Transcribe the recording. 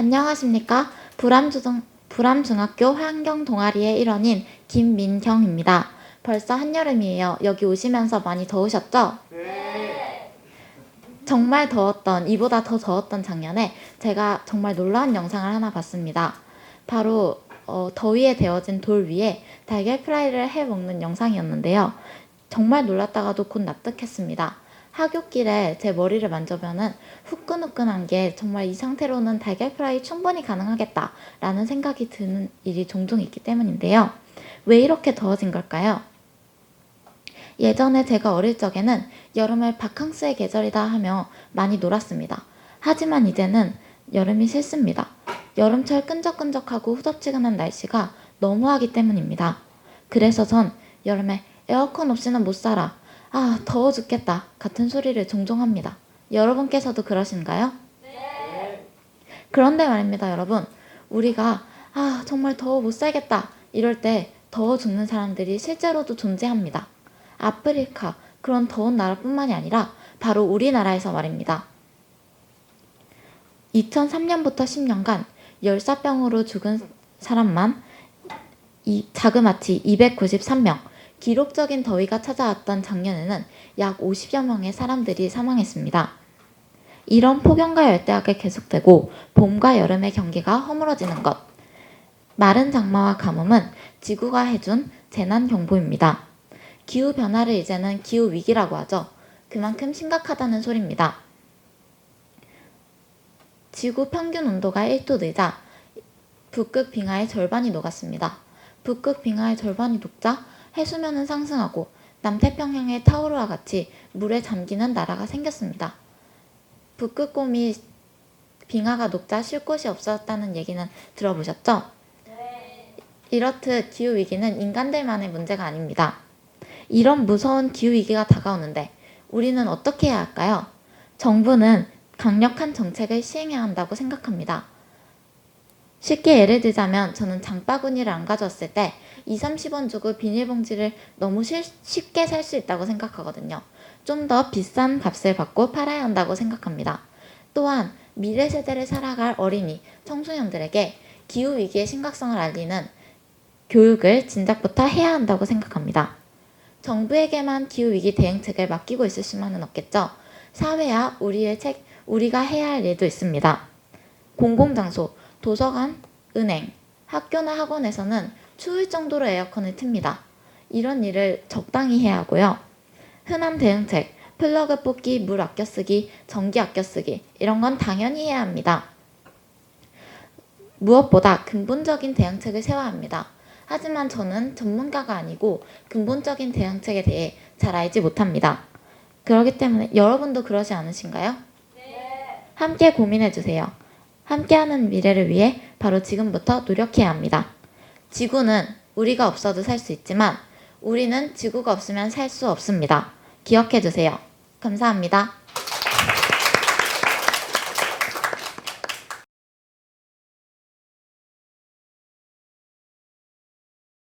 안녕하십니까. 불암중, 불암중학교 환경 동아리의 일원인 김민경입니다. 벌써 한여름이에요. 여기 오시면서 많이 더우셨죠? 정말 더웠던, 이보다 더 더웠던 작년에 제가 정말 놀라운 영상을 하나 봤습니다. 바로 어, 더위에 데워진 돌 위에 달걀 프라이를 해 먹는 영상이었는데요. 정말 놀랐다가도 곧 납득했습니다. 하굣길에 제 머리를 만져보면 후끈후끈한 게 정말 이 상태로는 달걀 프라이 충분히 가능하겠다라는 생각이 드는 일이 종종 있기 때문인데요. 왜 이렇게 더워진 걸까요? 예전에 제가 어릴 적에는 여름을 바캉스의 계절이다 하며 많이 놀았습니다. 하지만 이제는 여름이 싫습니다. 여름철 끈적끈적하고 후덥지근한 날씨가 너무하기 때문입니다. 그래서 전 여름에 에어컨 없이는 못 살아. 아, 더워 죽겠다. 같은 소리를 종종 합니다. 여러분께서도 그러신가요? 그런데 말입니다, 여러분. 우리가 아, 정말 더워 못 살겠다. 이럴 때 더워 죽는 사람들이 실제로도 존재합니다. 아프리카, 그런 더운 나라뿐만이 아니라 바로 우리나라에서 말입니다. 2003년부터 10년간 열사병으로 죽은 사람만 이 자그마치 293명, 기록적인 더위가 찾아왔던 작년에는 약 50여 명의 사람들이 사망했습니다. 이런 폭염과 열대야가 계속되고 봄과 여름의 경기가 허물어지는 것. 마른 장마와 가뭄은 지구가 해준 재난 경보입니다. 기후 변화를 이제는 기후 위기라고 하죠. 그만큼 심각하다는 소리입니다. 지구 평균 온도가 1도 늘자 북극 빙하의 절반이 녹았습니다. 북극 빙하의 절반이 녹자 해수면은 상승하고 남태평양의 타오르와 같이 물에 잠기는 나라가 생겼습니다. 북극곰이 빙하가 녹자 쉴 곳이 없었다는 얘기는 들어보셨죠? 이렇듯 기후 위기는 인간들만의 문제가 아닙니다. 이런 무서운 기후 위기가 다가오는데 우리는 어떻게 해야 할까요? 정부는 강력한 정책을 시행해야 한다고 생각합니다. 쉽게 예를 들자면 저는 장바구니를 안 가져왔을 때 2, 30원 주고 비닐봉지를 너무 쉬- 쉽게 살 수 있다고 생각하거든요. 좀 더 비싼 값을 받고 팔아야 한다고 생각합니다. 또한 미래 세대를 살아갈 어린이, 청소년들에게 기후 위기의 심각성을 알리는 교육을 진작부터 해야 한다고 생각합니다. 정부에게만 기후 위기 대응책을 맡기고 있을 수만은 없겠죠. 사회와 우리의 책, 우리가 해야 할 일도 있습니다. 공공장소, 도서관, 은행, 학교나 학원에서는 추울 정도로 에어컨을 틉니다. 이런 일을 적당히 해야 하고요. 흔한 대응책, 플러그 뽑기, 물 아껴 쓰기, 전기 아껴 쓰기, 이런 건 당연히 해야 합니다. 무엇보다 근본적인 대응책을 세워야 합니다. 하지만 저는 전문가가 아니고 근본적인 대응책에 대해 잘 알지 못합니다. 그렇기 때문에 여러분도 그러지 않으신가요? 함께 고민해 주세요. 함께하는 미래를 위해 바로 지금부터 노력해야 합니다. 지구는 우리가 없어도 살 수 있지만 우리는 지구가 없으면 살 수 없습니다. 기억해 주세요. 감사합니다.